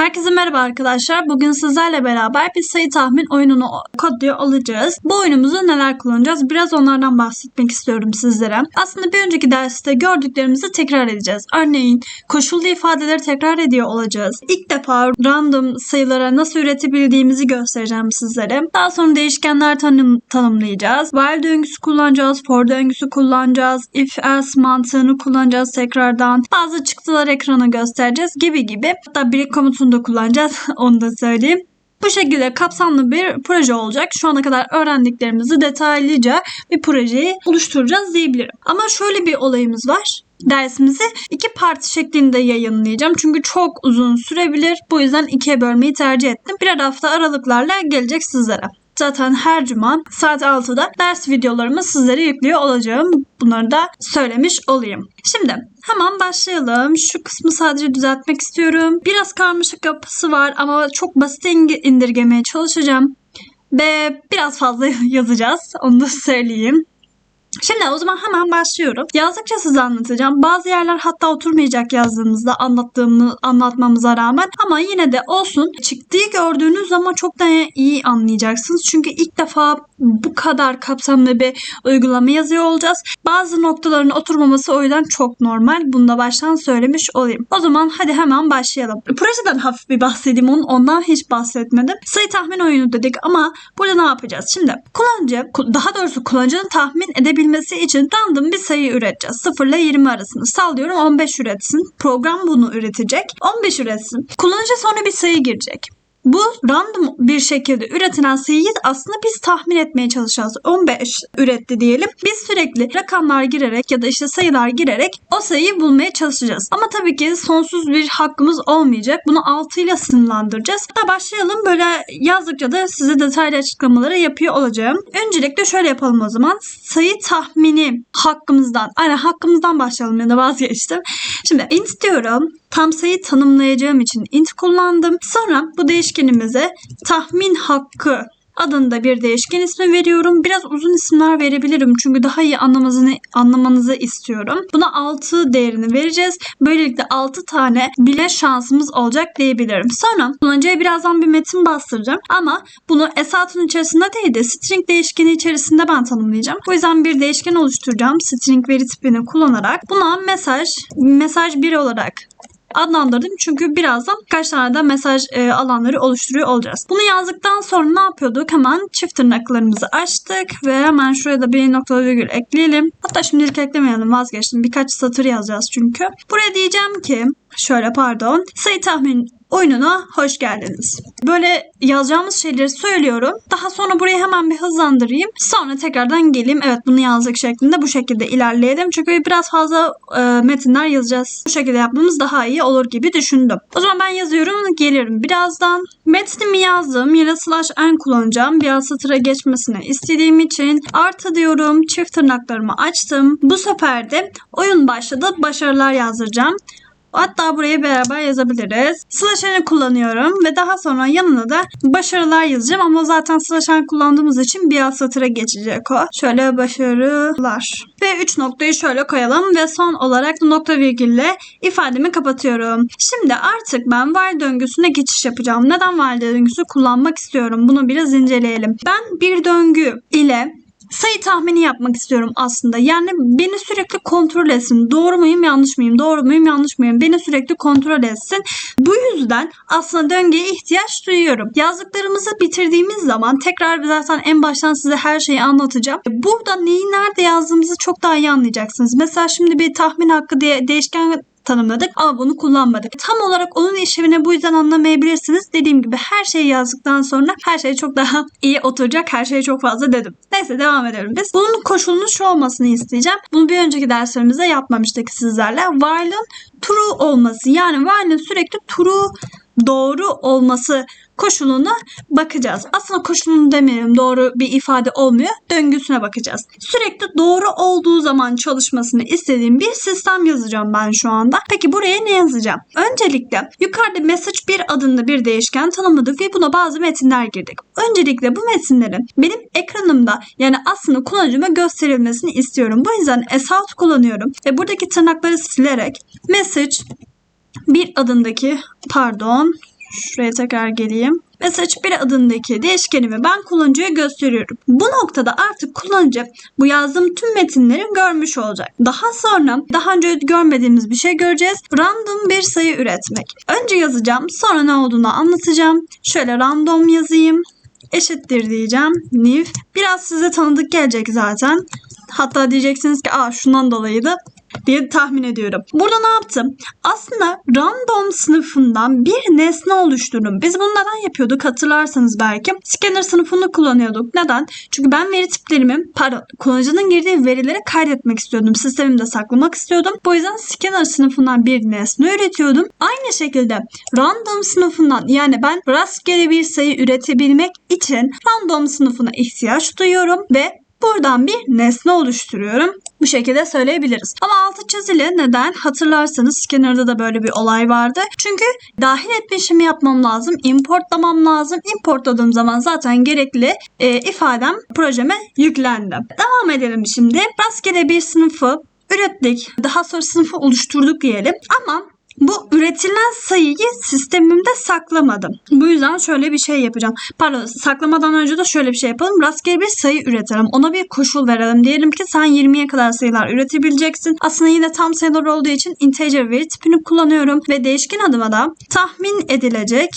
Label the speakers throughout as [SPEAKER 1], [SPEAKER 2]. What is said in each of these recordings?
[SPEAKER 1] Herkese merhaba arkadaşlar. Bugün sizlerle beraber bir sayı tahmin oyununu kodluyor olacağız. Bu oyunumuzu neler kullanacağız? Biraz onlardan bahsetmek istiyorum sizlere. Aslında bir önceki derste gördüklerimizi tekrar edeceğiz. Örneğin koşullu ifadeleri tekrar ediyor olacağız. İlk defa random sayılara nasıl üretebildiğimizi göstereceğim sizlere. Daha sonra değişkenler tanım, tanımlayacağız. While döngüsü kullanacağız. For döngüsü kullanacağız. If else mantığını kullanacağız tekrardan. Bazı çıktılar ekrana göstereceğiz gibi gibi. Hatta break komutunu da kullanacağız. Onu da söyleyeyim. Bu şekilde kapsamlı bir proje olacak. Şu ana kadar öğrendiklerimizi detaylıca bir projeyi oluşturacağız diyebilirim. Ama şöyle bir olayımız var. Dersimizi iki parti şeklinde yayınlayacağım. Çünkü çok uzun sürebilir. Bu yüzden ikiye bölmeyi tercih ettim. Birer hafta aralıklarla gelecek sizlere. Zaten her cuma saat 6'da ders videolarımı sizlere yüklüyor olacağım. Bunları da söylemiş olayım. Şimdi hemen başlayalım. Şu kısmı sadece düzeltmek istiyorum. Biraz karmaşık yapısı var ama çok basit indirgemeye çalışacağım. Ve biraz fazla yazacağız. Onu da söyleyeyim. Şimdi o zaman hemen başlıyorum. Yazdıkça size anlatacağım. Bazı yerler hatta oturmayacak yazdığımızda anlattığımı anlatmamıza rağmen ama yine de olsun. Çıktığı gördüğünüz zaman çok daha iyi anlayacaksınız. Çünkü ilk defa bu kadar kapsamlı bir uygulama yazıyor olacağız. Bazı noktaların oturmaması o yüzden çok normal. Bunu da baştan söylemiş olayım. O zaman hadi hemen başlayalım. Projeden hafif bir bahsedeyim. Onun, ondan hiç bahsetmedim. Sayı tahmin oyunu dedik ama burada ne yapacağız? Şimdi kullanıcı, daha doğrusu kullanıcının tahmin edebilmesi için random bir sayı üreteceğiz. 0 ile 20 arasını. Sallıyorum 15 üretsin. Program bunu üretecek. 15 üretsin. Kullanıcı sonra bir sayı girecek. Bu random bir şekilde üretilen sayıyı aslında biz tahmin etmeye çalışacağız. 15 üretti diyelim. Biz sürekli rakamlar girerek ya da işte sayılar girerek o sayıyı bulmaya çalışacağız. Ama tabii ki sonsuz bir hakkımız olmayacak. Bunu 6 ile sınırlandıracağız. Da başlayalım. Böyle yazdıkça da size detaylı açıklamaları yapıyor olacağım. Öncelikle şöyle yapalım o zaman. Sayı tahmini hakkımızdan. Aynen hakkımızdan başlayalım ya da vazgeçtim. Şimdi int diyorum. Tam sayı tanımlayacağım için int kullandım. Sonra bu değişkenimize tahmin hakkı adında bir değişken ismi veriyorum. Biraz uzun isimler verebilirim çünkü daha iyi anlamanızı, anlamanızı istiyorum. Buna 6 değerini vereceğiz. Böylelikle 6 tane bile şansımız olacak diyebilirim. Sonra kullanıcıya birazdan bir metin bastıracağım ama bunu esatın içerisinde değil de string değişkeni içerisinde ben tanımlayacağım. O yüzden bir değişken oluşturacağım string veri tipini kullanarak. Buna mesaj, mesaj 1 olarak adlandırdım. Çünkü birazdan kaç tane de mesaj e, alanları oluşturuyor olacağız. Bunu yazdıktan sonra ne yapıyorduk? Hemen çift tırnaklarımızı açtık ve hemen şuraya da bir nokta virgül ekleyelim. Hatta şimdilik eklemeyelim vazgeçtim. Birkaç satır yazacağız çünkü. Buraya diyeceğim ki şöyle pardon sayı tahmin oyununa hoş geldiniz. Böyle yazacağımız şeyleri söylüyorum. Daha sonra burayı hemen bir hızlandırayım. Sonra tekrardan geleyim. Evet bunu yazdık şeklinde bu şekilde ilerleyelim. Çünkü biraz fazla e, metinler yazacağız. Bu şekilde yapmamız daha iyi olur gibi düşündüm. O zaman ben yazıyorum geliyorum. Birazdan metnimi yazdım. Yine slash n kullanacağım. Biraz satıra geçmesini istediğim için artı diyorum. Çift tırnaklarımı açtım. Bu sefer de oyun başladı. Başarılar yazdıracağım. Hatta buraya beraber yazabiliriz. Slash n'i kullanıyorum ve daha sonra yanına da başarılar yazacağım ama zaten slash n kullandığımız için bir alt satıra geçecek o. Şöyle başarılar. Ve 3 noktayı şöyle koyalım ve son olarak nokta virgülle ifademi kapatıyorum. Şimdi artık ben while döngüsüne geçiş yapacağım. Neden while döngüsü kullanmak istiyorum? Bunu biraz inceleyelim. Ben bir döngü ile sayı tahmini yapmak istiyorum aslında. Yani beni sürekli kontrol etsin. Doğru muyum yanlış mıyım? Doğru muyum yanlış mıyım? Beni sürekli kontrol etsin. Bu yüzden aslında döngüye ihtiyaç duyuyorum. Yazdıklarımızı bitirdiğimiz zaman tekrar zaten en baştan size her şeyi anlatacağım. Burada neyi nerede yazdığımızı çok daha iyi anlayacaksınız. Mesela şimdi bir tahmin hakkı diye değişken tanımladık ama bunu kullanmadık. Tam olarak onun işlevini bu yüzden anlamayabilirsiniz. Dediğim gibi her şeyi yazdıktan sonra her şey çok daha iyi oturacak. Her şeyi çok fazla dedim. Neyse devam edelim biz. Bunun koşulunun şu olmasını isteyeceğim. Bunu bir önceki derslerimizde yapmamıştık sizlerle. While'ın true olması yani while'ın sürekli true doğru olması koşuluna bakacağız. Aslında koşulunu demeyelim doğru bir ifade olmuyor. Döngüsüne bakacağız. Sürekli doğru olduğu zaman çalışmasını istediğim bir sistem yazacağım ben şu anda. Peki buraya ne yazacağım? Öncelikle yukarıda message bir adında bir değişken tanımladık ve buna bazı metinler girdik. Öncelikle bu metinlerin benim ekranımda yani aslında kullanıcıma gösterilmesini istiyorum. Bu yüzden out kullanıyorum ve buradaki tırnakları silerek message bir adındaki pardon Şuraya tekrar geleyim. Message 1 adındaki değişkenimi ben kullanıcıya gösteriyorum. Bu noktada artık kullanıcı bu yazdığım tüm metinleri görmüş olacak. Daha sonra daha önce görmediğimiz bir şey göreceğiz. Random bir sayı üretmek. Önce yazacağım sonra ne olduğunu anlatacağım. Şöyle random yazayım eşittir diyeceğim. New. Biraz size tanıdık gelecek zaten. Hatta diyeceksiniz ki aa şundan dolayıydı diye tahmin ediyorum. Burada ne yaptım? Aslında random sınıfından bir nesne oluşturdum. Biz bunu neden yapıyorduk hatırlarsanız belki. Scanner sınıfını kullanıyorduk. Neden? Çünkü ben veri tiplerimi, pardon, kullanıcının girdiği verileri kaydetmek istiyordum. Sistemimde saklamak istiyordum. Bu yüzden scanner sınıfından bir nesne üretiyordum. Aynı şekilde random sınıfından yani ben rastgele bir sayı üretebilmek için random sınıfına ihtiyaç duyuyorum ve Buradan bir nesne oluşturuyorum. Bu şekilde söyleyebiliriz. Ama altı çizili neden? Hatırlarsanız scanner'da da böyle bir olay vardı. Çünkü dahil etme işimi yapmam lazım. Importlamam lazım. Importladığım zaman zaten gerekli e, ifadem projeme yüklendi. Devam edelim şimdi. Rastgele bir sınıfı ürettik. Daha sonra sınıfı oluşturduk diyelim. Ama bu üretilen sayıyı sistemimde saklamadım. Bu yüzden şöyle bir şey yapacağım. Pardon saklamadan önce de şöyle bir şey yapalım. Rastgele bir sayı üretelim. Ona bir koşul verelim. Diyelim ki sen 20'ye kadar sayılar üretebileceksin. Aslında yine tam sayılar olduğu için integer veri tipini kullanıyorum. Ve değişken adıma da tahmin edilecek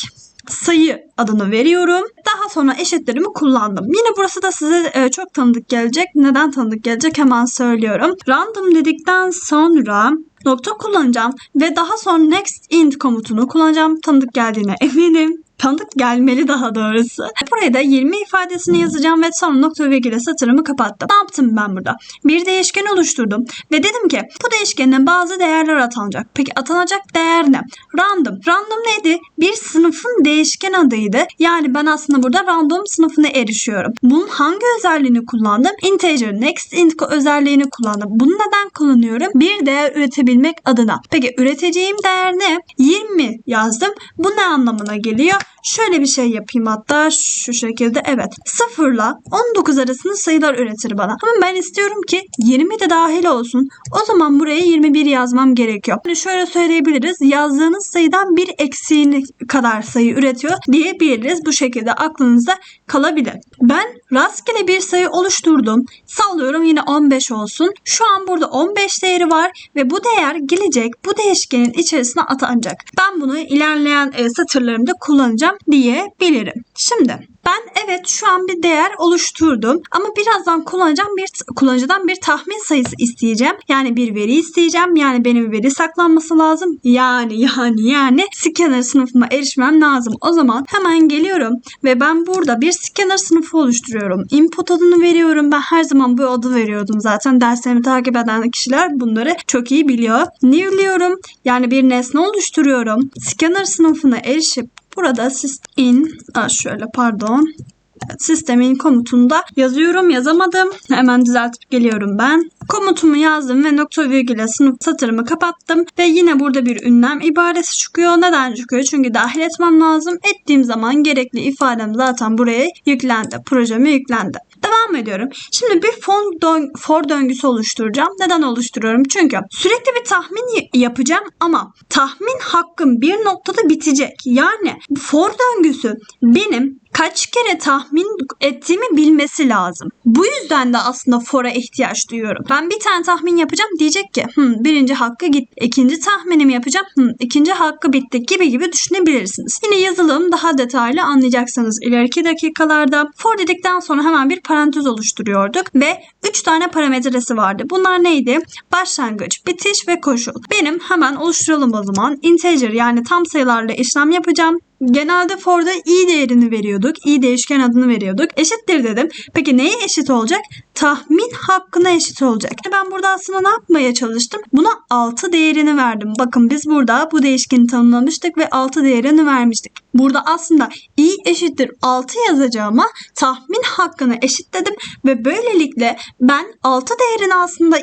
[SPEAKER 1] sayı adını veriyorum. Daha sonra eşitlerimi kullandım. Yine burası da size e, çok tanıdık gelecek. Neden tanıdık gelecek hemen söylüyorum. Random dedikten sonra nokta kullanacağım ve daha sonra next int komutunu kullanacağım. Tanıdık geldiğine eminim. Tanıdık gelmeli daha doğrusu. Buraya da 20 ifadesini yazacağım ve sonra nokta virgüle satırımı kapattım. Ne yaptım ben burada? Bir değişken oluşturdum ve dedim ki bu değişkenin bazı değerler atanacak. Peki atanacak değer ne? Random. Random neydi? Bir sınıfın değişken adıydı. Yani ben aslında burada random sınıfına erişiyorum. Bunun hangi özelliğini kullandım? Integer next int özelliğini kullandım. Bunu neden kullanıyorum? Bir değer üretebilmek adına. Peki üreteceğim değer ne? 20 yazdım. Bu ne anlamına geliyor? Şöyle bir şey yapayım hatta şu şekilde evet 0 ile 19 arasında sayılar üretir bana. Ama ben istiyorum ki 20 de dahil olsun. O zaman buraya 21 yazmam gerekiyor. Yani şöyle söyleyebiliriz yazdığınız sayıdan bir eksiğini kadar sayı üretiyor diyebiliriz. Bu şekilde aklınızda kalabilir. Ben rastgele bir sayı oluşturdum. Sallıyorum yine 15 olsun. Şu an burada 15 değeri var ve bu değer gelecek bu değişkenin içerisine atanacak. Ben bunu ilerleyen e, satırlarımda kullanacağım diyebilirim. Şimdi ben evet şu an bir değer oluşturdum ama birazdan kullanacağım bir kullanıcıdan bir tahmin sayısı isteyeceğim. Yani bir veri isteyeceğim. Yani benim veri saklanması lazım. Yani yani yani scanner sınıfıma erişmem lazım. O zaman hemen geliyorum ve ben burada bir scanner sınıfı oluşturuyorum. Input adını veriyorum. Ben her zaman bu adı veriyordum zaten. Derslerimi takip eden kişiler bunları çok iyi biliyor. New'liyorum. Yani bir nesne oluşturuyorum. Scanner sınıfına erişip Burada system şöyle pardon sistemin komutunda yazıyorum yazamadım. Hemen düzeltip geliyorum ben. Komutumu yazdım ve nokta virgüle sınıf satırımı kapattım. Ve yine burada bir ünlem ibaresi çıkıyor. Neden çıkıyor? Çünkü dahil etmem lazım. Ettiğim zaman gerekli ifadem zaten buraya yüklendi. Projeme yüklendi. Devam ediyorum. Şimdi bir for, dön for döngüsü oluşturacağım. Neden oluşturuyorum? Çünkü sürekli bir tahmin yapacağım ama tahmin hakkım bir noktada bitecek. Yani for döngüsü benim kaç kere tahmin ettiğimi bilmesi lazım. Bu yüzden de aslında for'a ihtiyaç duyuyorum. Ben bir tane tahmin yapacağım diyecek ki hmm, birinci hakkı git. İkinci tahminimi yapacağım. Hmm, ikinci hakkı bitti gibi gibi düşünebilirsiniz. Yine yazılım daha detaylı anlayacaksınız ileriki dakikalarda. For dedikten sonra hemen bir parantez oluşturuyorduk ve 3 tane parametresi vardı. Bunlar neydi? Başlangıç, bitiş ve koşul. Benim hemen oluşturalım o zaman. Integer yani tam sayılarla işlem yapacağım. Genelde for'da i değerini veriyorduk. i değişken adını veriyorduk. Eşittir dedim. Peki neye eşit olacak? Tahmin hakkına eşit olacak. Ben burada aslında ne yapmaya çalıştım? Buna 6 değerini verdim. Bakın biz burada bu değişkeni tanımlamıştık ve 6 değerini vermiştik. Burada aslında i eşittir 6 yazacağıma tahmin hakkını eşitledim ve böylelikle ben 6 değerini aslında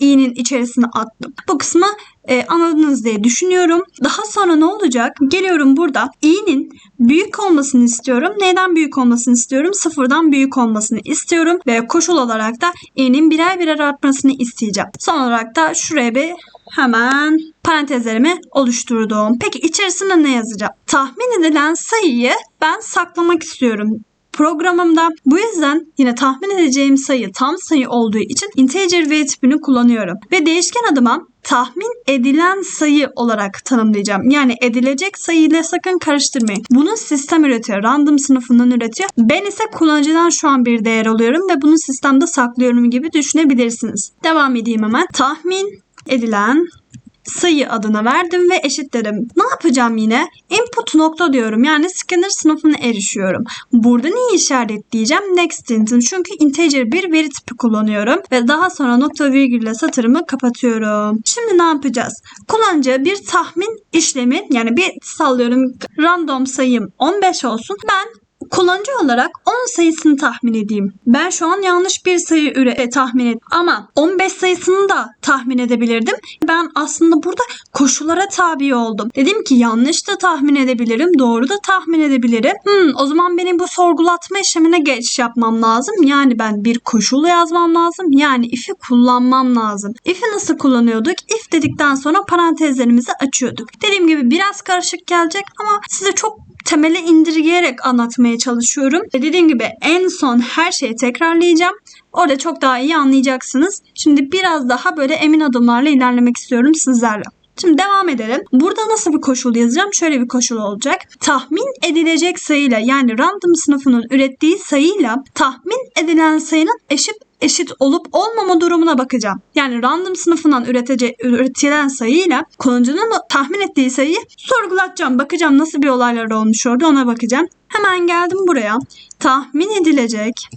[SPEAKER 1] i'nin içerisine attım. Bu kısmı e, anladınız diye düşünüyorum. Daha sonra ne olacak? Geliyorum burada i'nin büyük olmasını istiyorum. Neden büyük olmasını istiyorum? Sıfırdan büyük olmasını istiyorum. Ve koşul olarak da i'nin birer birer artmasını isteyeceğim. Son olarak da şuraya bir hemen parantezlerimi oluşturdum. Peki içerisine ne yazacağım? Tahmin edilen sayıyı ben saklamak istiyorum programımda. Bu yüzden yine tahmin edeceğim sayı tam sayı olduğu için integer v tipini kullanıyorum. Ve değişken adıma tahmin edilen sayı olarak tanımlayacağım. Yani edilecek sayı ile sakın karıştırmayın. Bunu sistem üretiyor. Random sınıfından üretiyor. Ben ise kullanıcıdan şu an bir değer alıyorum ve bunu sistemde saklıyorum gibi düşünebilirsiniz. Devam edeyim hemen. Tahmin edilen sayı adına verdim ve eşitledim. Ne yapacağım yine? Input nokta diyorum. Yani scanner sınıfına erişiyorum. Burada neyi işaretleyeceğim? Next int'in. Çünkü integer bir veri tipi kullanıyorum. Ve daha sonra nokta virgülle satırımı kapatıyorum. Şimdi ne yapacağız? Kullanıcı bir tahmin işlemi yani bir sallıyorum random sayım 15 olsun. Ben kullanıcı olarak 10 sayısını tahmin edeyim. Ben şu an yanlış bir sayı üre e, tahmin et ama 15 sayısını da tahmin edebilirdim. Ben aslında burada koşullara tabi oldum. Dedim ki yanlış da tahmin edebilirim, doğru da tahmin edebilirim. Hmm, o zaman benim bu sorgulatma işlemine geç yapmam lazım. Yani ben bir koşul yazmam lazım. Yani if'i kullanmam lazım. If'i nasıl kullanıyorduk? If dedikten sonra parantezlerimizi açıyorduk. Dediğim gibi biraz karışık gelecek ama size çok temele indirgeyerek anlatmaya çalışıyorum. Ve dediğim gibi en son her şeyi tekrarlayacağım. Orada çok daha iyi anlayacaksınız. Şimdi biraz daha böyle emin adımlarla ilerlemek istiyorum sizlerle. Şimdi devam edelim. Burada nasıl bir koşul yazacağım? Şöyle bir koşul olacak. Tahmin edilecek sayıyla yani random sınıfının ürettiği sayıyla tahmin edilen sayının eşit eşit olup olmama durumuna bakacağım. Yani random sınıfından üretece, üretilen sayıyla kullanıcının tahmin ettiği sayıyı sorgulatacağım. Bakacağım nasıl bir olaylar olmuş orada ona bakacağım. Hemen geldim buraya. Tahmin edilecek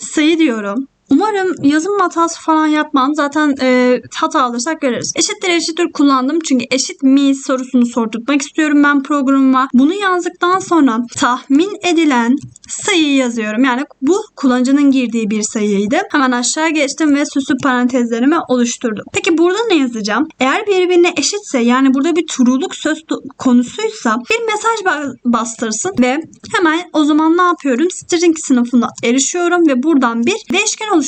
[SPEAKER 1] sayı diyorum. Umarım yazım hatası falan yapmam. Zaten e, hata alırsak görürüz. Eşittir eşittir kullandım. Çünkü eşit mi sorusunu sordurtmak istiyorum ben programıma. Bunu yazdıktan sonra tahmin edilen sayıyı yazıyorum. Yani bu kullanıcının girdiği bir sayıydı. Hemen aşağı geçtim ve süslü parantezlerimi oluşturdum. Peki burada ne yazacağım? Eğer birbirine eşitse yani burada bir turuluk söz konusuysa bir mesaj bastırsın ve hemen o zaman ne yapıyorum? String sınıfına erişiyorum ve buradan bir değişken oluşturuyorum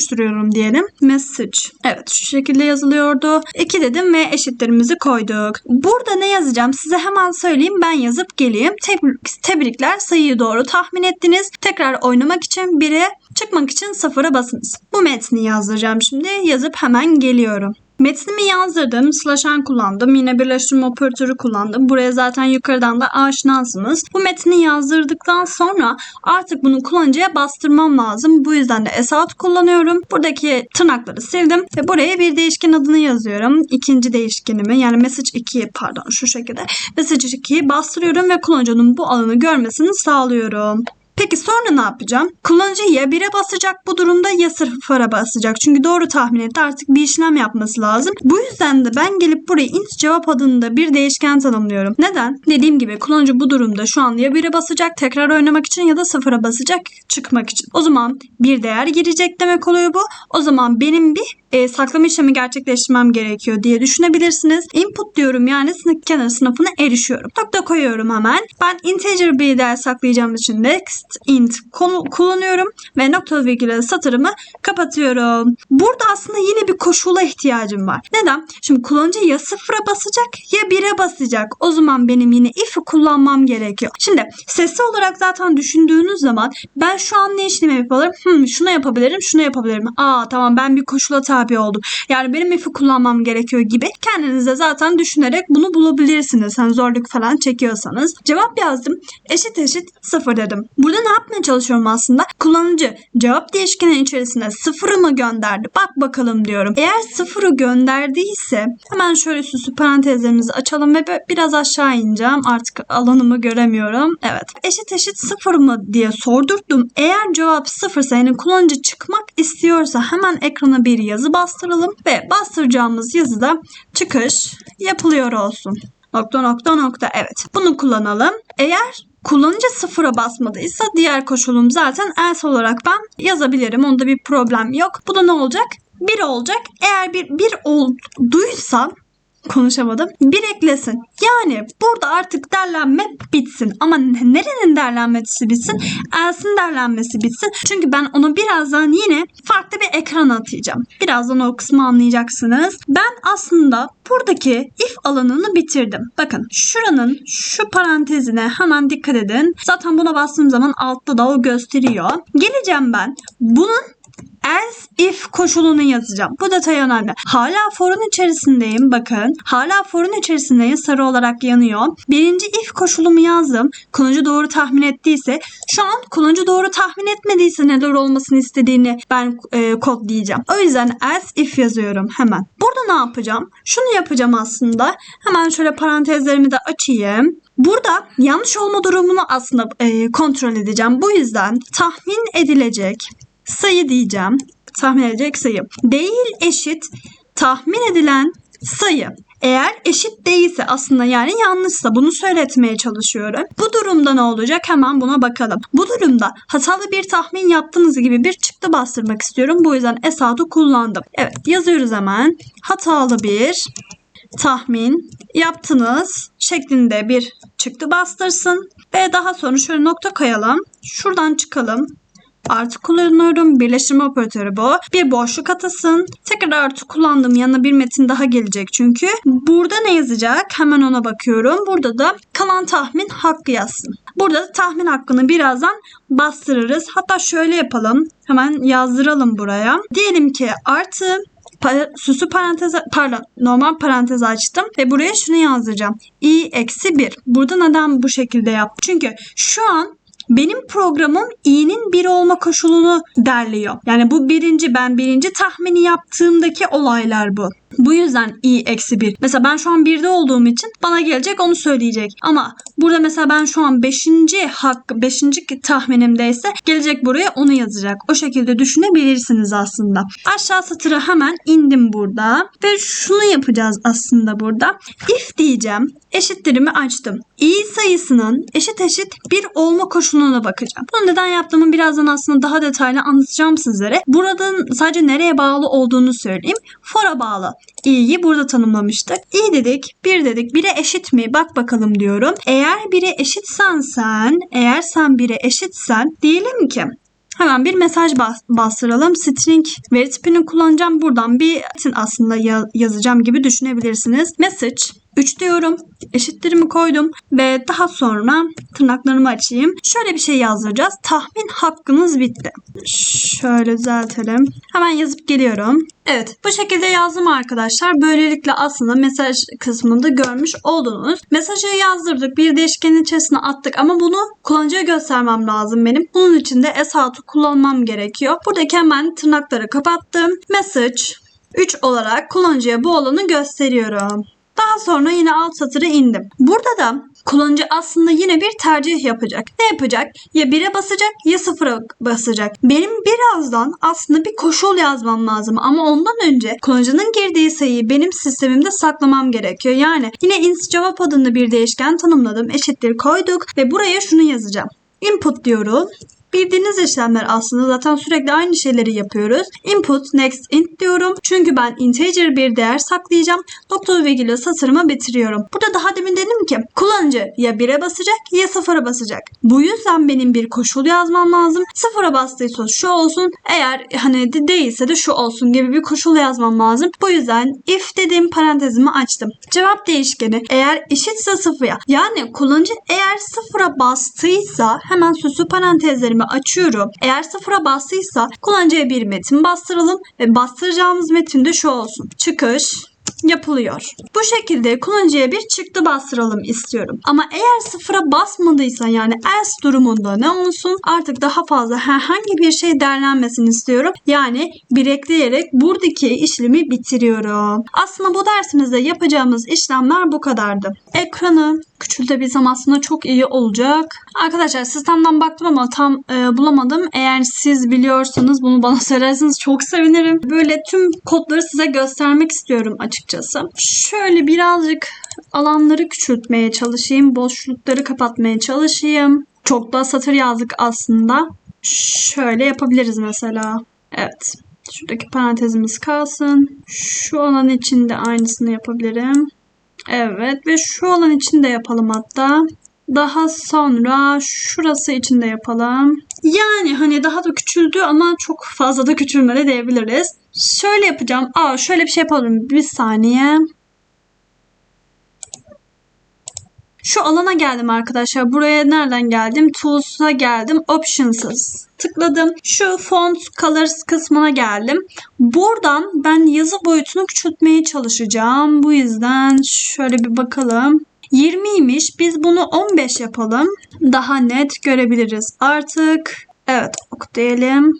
[SPEAKER 1] diyelim. Message. Evet şu şekilde yazılıyordu. 2 dedim ve eşitlerimizi koyduk. Burada ne yazacağım? Size hemen söyleyeyim. Ben yazıp geleyim. Tebrik, tebrikler sayıyı doğru tahmin ettiniz. Tekrar oynamak için 1'e çıkmak için 0'a basınız. Bu metni yazdıracağım şimdi. Yazıp hemen geliyorum. Metnimi yazdırdım. Slash n kullandım. Yine birleştirme operatörü kullandım. Buraya zaten yukarıdan da aşinasınız. Bu metni yazdırdıktan sonra artık bunu kullanıcıya bastırmam lazım. Bu yüzden de sout kullanıyorum. Buradaki tırnakları sildim ve buraya bir değişken adını yazıyorum. İkinci değişkenimi yani message 2'yi pardon şu şekilde message 2'yi bastırıyorum ve kullanıcının bu alanı görmesini sağlıyorum. Peki sonra ne yapacağım? Kullanıcı ya 1'e basacak bu durumda ya 0'a basacak. Çünkü doğru tahmin etti artık bir işlem yapması lazım. Bu yüzden de ben gelip buraya int cevap adında bir değişken tanımlıyorum. Neden? Dediğim gibi kullanıcı bu durumda şu an ya 1'e basacak tekrar oynamak için ya da 0'a basacak çıkmak için. O zaman bir değer girecek demek oluyor bu. O zaman benim bir e, saklama işlemi gerçekleştirmem gerekiyor diye düşünebilirsiniz. Input diyorum yani sınıf kenar sınıfına erişiyorum. Nokta koyuyorum hemen. Ben integer bir değer saklayacağım için next int kullanıyorum ve nokta virgüle satırımı kapatıyorum. Burada aslında yine bir koşula ihtiyacım var. Neden? Şimdi kullanıcı ya sıfıra basacak ya 1'e basacak. O zaman benim yine if'i kullanmam gerekiyor. Şimdi sesli olarak zaten düşündüğünüz zaman ben şu an ne işlemi yapabilirim? Hmm, şunu yapabilirim, şunu yapabilirim. Aa tamam ben bir koşula tabi oldum. Yani benim if'i kullanmam gerekiyor gibi kendinize zaten düşünerek bunu bulabilirsiniz. Hani zorluk falan çekiyorsanız. Cevap yazdım. Eşit eşit sıfır dedim. Burada ne yapmaya çalışıyorum aslında? Kullanıcı cevap değişkenin içerisine sıfırı mı gönderdi? Bak bakalım diyorum. Eğer sıfırı gönderdiyse hemen şöyle süslü parantezlerimizi açalım ve biraz aşağı ineceğim. Artık alanımı göremiyorum. Evet. Eşit eşit sıfır mı diye sordurdum. Eğer cevap sıfırsa yani kullanıcı çıkmak istiyorsa hemen ekrana bir yazı bastıralım ve bastıracağımız yazıda çıkış yapılıyor olsun. Nokta nokta nokta evet. Bunu kullanalım. Eğer kullanıcı sıfıra basmadıysa diğer koşulum zaten else olarak ben yazabilirim. Onda bir problem yok. Bu da ne olacak? 1 olacak. Eğer bir 1 olduysa konuşamadım. Bir eklesin. Yani burada artık derlenme bitsin. Ama nerenin derlenmesi bitsin? Elsin derlenmesi bitsin. Çünkü ben onu birazdan yine farklı bir ekran atacağım. Birazdan o kısmı anlayacaksınız. Ben aslında buradaki if alanını bitirdim. Bakın şuranın şu parantezine hemen dikkat edin. Zaten buna bastığım zaman altta da o gösteriyor. Geleceğim ben. Bunun else if koşulunu yazacağım. Bu detay önemli. Hala for'un içerisindeyim. Bakın. Hala for'un içerisindeyim. Sarı olarak yanıyor. Birinci if koşulumu yazdım. Kullanıcı doğru tahmin ettiyse şu an kullanıcı doğru tahmin etmediyse neler olmasını istediğini ben e, kodlayacağım. O yüzden else if yazıyorum hemen. Burada ne yapacağım? Şunu yapacağım aslında. Hemen şöyle parantezlerimi de açayım. Burada yanlış olma durumunu aslında e, kontrol edeceğim. Bu yüzden tahmin edilecek sayı diyeceğim. Tahmin edilecek sayı. Değil eşit tahmin edilen sayı. Eğer eşit değilse aslında yani yanlışsa bunu söyletmeye çalışıyorum. Bu durumda ne olacak? Hemen buna bakalım. Bu durumda hatalı bir tahmin yaptığınız gibi bir çıktı bastırmak istiyorum. Bu yüzden esadı kullandım. Evet yazıyoruz hemen. Hatalı bir tahmin yaptınız şeklinde bir çıktı bastırsın. Ve daha sonra şöyle nokta koyalım. Şuradan çıkalım. Artı kullanıyorum. Birleştirme operatörü bu. Bir boşluk atasın. Tekrar artı kullandım. Yanına bir metin daha gelecek çünkü. Burada ne yazacak? Hemen ona bakıyorum. Burada da kalan tahmin hakkı yazsın. Burada da tahmin hakkını birazdan bastırırız. Hatta şöyle yapalım. Hemen yazdıralım buraya. Diyelim ki artı pa- süslü parantez pardon normal parantez açtım ve buraya şunu yazacağım. i eksi 1. Burada neden bu şekilde yaptım? Çünkü şu an benim programım i'nin 1 olma koşulunu derliyor. Yani bu birinci ben birinci tahmini yaptığımdaki olaylar bu. Bu yüzden i eksi 1. Mesela ben şu an 1'de olduğum için bana gelecek onu söyleyecek. Ama burada mesela ben şu an 5. hak 5. tahminimdeyse gelecek buraya onu yazacak. O şekilde düşünebilirsiniz aslında. Aşağı satıra hemen indim burada ve şunu yapacağız aslında burada. If diyeceğim. Eşittirimi açtım. i sayısının eşit eşit 1 olma koşuluna bakacağım. Bunu neden yaptığımı birazdan aslında daha detaylı anlatacağım sizlere. Buradan sadece nereye bağlı olduğunu söyleyeyim. For'a bağlı i'yi burada tanımlamıştık. i dedik, 1 dedik. 1'e eşit mi? Bak bakalım diyorum. Eğer 1'e eşitsen sen, eğer sen 1'e eşitsen diyelim ki Hemen bir mesaj bas bastıralım. String veri tipini kullanacağım. Buradan bir aslında ya yazacağım gibi düşünebilirsiniz. Message 3 diyorum. Eşittirimi koydum ve daha sonra tırnaklarımı açayım. Şöyle bir şey yazdıracağız. Tahmin hakkınız bitti. Şöyle düzeltelim. Hemen yazıp geliyorum. Evet bu şekilde yazdım arkadaşlar. Böylelikle aslında mesaj kısmında görmüş oldunuz. Mesajı yazdırdık. Bir değişkenin içerisine attık ama bunu kullanıcıya göstermem lazım benim. Bunun için de S6 kullanmam gerekiyor. Buradaki hemen tırnakları kapattım. Message 3 olarak kullanıcıya bu alanı gösteriyorum. Daha sonra yine alt satıra indim. Burada da kullanıcı aslında yine bir tercih yapacak. Ne yapacak? Ya 1'e basacak ya 0'a basacak. Benim birazdan aslında bir koşul yazmam lazım ama ondan önce kullanıcının girdiği sayıyı benim sistemimde saklamam gerekiyor. Yani yine cevap adında bir değişken tanımladım. Eşittir koyduk ve buraya şunu yazacağım. Input diyorum. Bildiğiniz işlemler aslında zaten sürekli aynı şeyleri yapıyoruz. Input next int diyorum. Çünkü ben integer bir değer saklayacağım. Nokta virgülle satırımı bitiriyorum. Burada daha demin dedim ki kullanıcı ya 1'e basacak ya 0'a basacak. Bu yüzden benim bir koşul yazmam lazım. 0'a bastıysa şu olsun. Eğer hani de değilse de şu olsun gibi bir koşul yazmam lazım. Bu yüzden if dediğim parantezimi açtım. Cevap değişkeni eğer eşitse 0'ya yani kullanıcı eğer 0'a bastıysa hemen süslü parantezlerimi açıyorum. Eğer sıfıra bastıysa kullanıcıya bir metin bastıralım ve bastıracağımız metin de şu olsun. Çıkış yapılıyor. Bu şekilde kullanıcıya bir çıktı bastıralım istiyorum. Ama eğer sıfıra basmadıysa yani else durumunda ne olsun artık daha fazla herhangi bir şey derlenmesini istiyorum. Yani bir ekleyerek buradaki işlemi bitiriyorum. Aslında bu dersimizde yapacağımız işlemler bu kadardı. Ekranı küçültebilsem aslında çok iyi olacak. Arkadaşlar sistemden baktım ama tam e, bulamadım. Eğer siz biliyorsanız bunu bana söylerseniz çok sevinirim. Böyle tüm kodları size göstermek istiyorum açıkçası. Şöyle birazcık alanları küçültmeye çalışayım. Boşlukları kapatmaya çalışayım. Çok da satır yazdık aslında. Şöyle yapabiliriz mesela. Evet. Şuradaki parantezimiz kalsın. Şu alan için de aynısını yapabilirim. Evet ve şu alan için de yapalım hatta. Daha sonra şurası için de yapalım. Yani hani daha da küçüldü ama çok fazla da küçülmedi diyebiliriz. Şöyle yapacağım. Aa şöyle bir şey yapalım. Bir saniye. Şu alana geldim arkadaşlar. Buraya nereden geldim? Tools'a geldim. Options'ız. Tıkladım. Şu font colors kısmına geldim. Buradan ben yazı boyutunu küçültmeye çalışacağım. Bu yüzden şöyle bir bakalım. 20'ymiş. Biz bunu 15 yapalım. Daha net görebiliriz artık. Evet ok diyelim.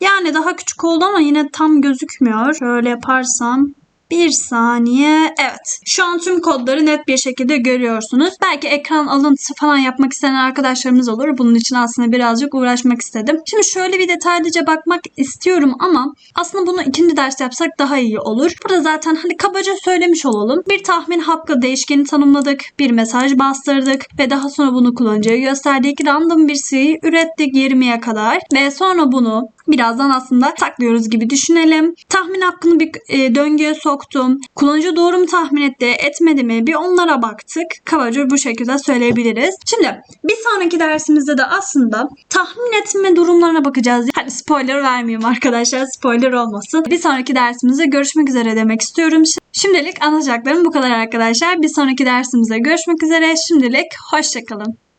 [SPEAKER 1] Yani daha küçük oldu ama yine tam gözükmüyor. Şöyle yaparsam bir saniye. Evet. Şu an tüm kodları net bir şekilde görüyorsunuz. Belki ekran alıntısı falan yapmak isteyen arkadaşlarımız olur. Bunun için aslında birazcık uğraşmak istedim. Şimdi şöyle bir detaylıca bakmak istiyorum ama aslında bunu ikinci ders yapsak daha iyi olur. Burada zaten hani kabaca söylemiş olalım. Bir tahmin hakkı değişkeni tanımladık. Bir mesaj bastırdık ve daha sonra bunu kullanıcıya gösterdik. Random bir sayı ürettik 20'ye kadar ve sonra bunu birazdan aslında saklıyoruz gibi düşünelim. Tahmin hakkını bir e, döngüye soktum. Kullanıcı doğru mu tahmin etti, etmedi mi? Bir onlara baktık. Kabaca bu şekilde söyleyebiliriz. Şimdi bir sonraki dersimizde de aslında tahmin etme durumlarına bakacağız. Hadi spoiler vermeyeyim arkadaşlar. Spoiler olmasın. Bir sonraki dersimizde görüşmek üzere demek istiyorum. Şimdilik anlatacaklarım bu kadar arkadaşlar. Bir sonraki dersimizde görüşmek üzere. Şimdilik hoşçakalın.